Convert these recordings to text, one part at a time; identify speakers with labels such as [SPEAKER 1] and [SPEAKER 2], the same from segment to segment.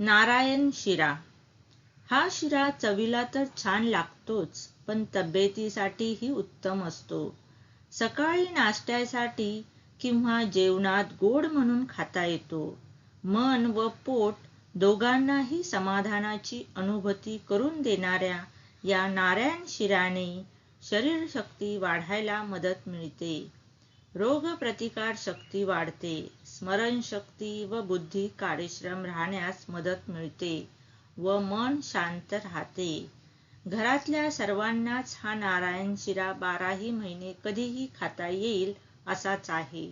[SPEAKER 1] नारायण शिरा. हा शिरा चवीला तर छान लागतोच पण तब्येतीसाठीही उत्तम असतो. सकाळी नाश्त्यासाठी किंवा जेवणात गोड म्हणून खाता येतो. मन व पोट दोघांनाही समाधानाची अनुभूती करून देणाऱ्या या नारायण शिराने शरीरशक्ती वाढायला मदत मिळते. रोगप्रतिकार शक्ती वाढते. स्मरणशक्ती व बुद्धी कार्यश्रम राहण्यास मदत मिळते व मन शांत राहते. घरातल्या सर्वांनाच हा नारायण शिरा बाराही महिने कधीही खाता येईल असाच आहे.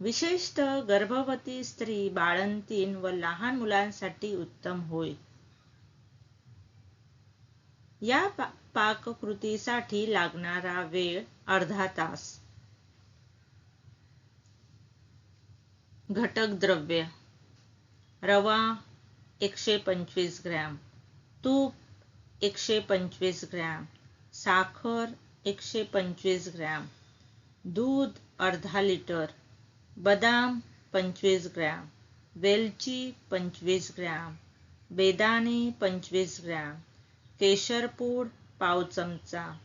[SPEAKER 1] विशेषतः गर्भवती स्त्री बाळंतीन व लहान मुलांसाठी उत्तम होय. या पाककृतीसाठी लागणारा वेळ अर्धा तास. घटक द्रव्य. रवा एकशे पंचवीस ग्रॅम. तूप एकशे पंचवीस ग्रॅम. साखर एकशे पंचवीस ग्रॅम. दूध अर्धा लिटर. बदाम पंचवीस ग्रॅम. वेलची पंचवीस ग्रॅम. बेदाणे पंचवीस ग्रॅम. केशरपूड पाव चमचा.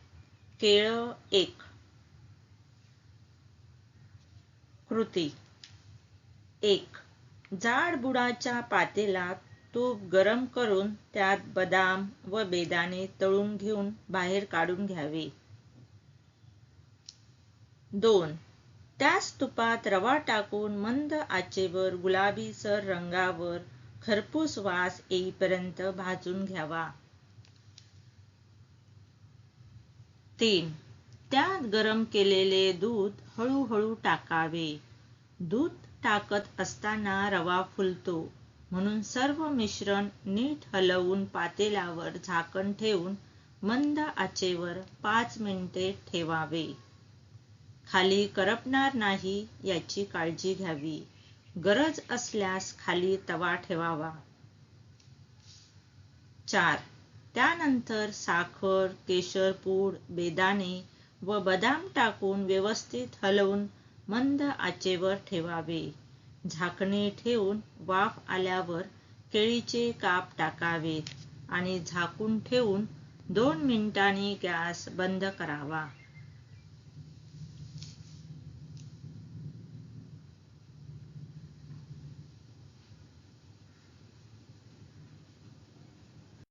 [SPEAKER 1] केळं एक. कृती. एक. जाड बुडाच्या पातेलात तूप गरम करून त्यात बदाम व बेदाणे तळून घेऊन बाहेर काढून घ्यावे. दोन. त्याच तुपात रवा टाकून मंद आचेवर गुलाबीसर रंगावर खरपूस वास येईपर्यंत भाजून घ्यावा. तीन. त्यात गरम केलेले दूध हळूहळू टाकावे. दूध टाकत असताना रवा फुलतो. म्हणून सर्व मिश्रण नीट हलवून पातेल्यावर झाकण ठेवून मंद आचेवर पाच मिनिटे ठेवावे. खाली करपणार नाही याची काळजी घ्यावी. गरज असल्यास खाली तवा ठेवावा. चार. त्यानंतर साखर केशरपूड बेदाणे व बदाम टाकून व्यवस्थित हलवून मंद आचेवर ठेवावे. झाकणे ठेवून वाफ आल्यावर केळीचे काप टाकावेत आणि झाकून ठेवून दोन मिनिटांनी गॅस बंद करावा.